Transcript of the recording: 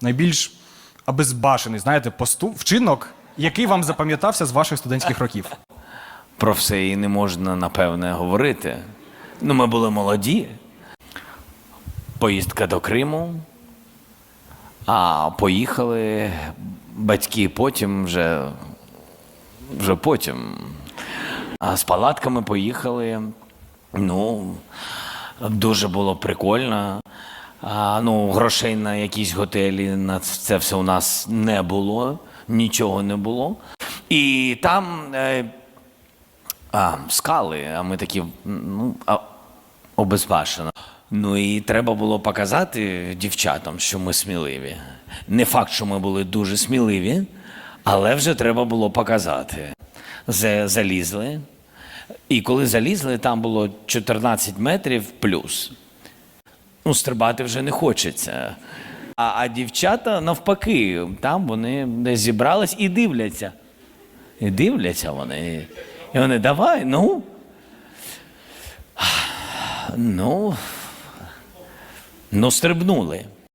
найбільш обезбашений, знаєте, посту, вчинок, який вам запам'ятався з ваших студентських років? Про все і не можна, напевне, говорити. Ну, ми були молоді. Поїздка до Криму. А поїхали батьки потім вже, вже потім. А з палатками поїхали. Ну, дуже було прикольно. А, ну, грошей на якісь готелі на це все у нас не було, нічого не було. І там е, а, скали, а ми такі, ну, а, обезбашено. Ну і треба було показати дівчатам, що ми сміливі. Не факт, що ми були дуже сміливі, але вже треба було показати. Залізли. І коли залізли, там було 14 метрів плюс. Ну, стрибати вже не хочеться. А, а дівчата навпаки, там вони десь зібрались і дивляться. І дивляться вони. І вони давай, ну. Ну. Ну, стрибнули.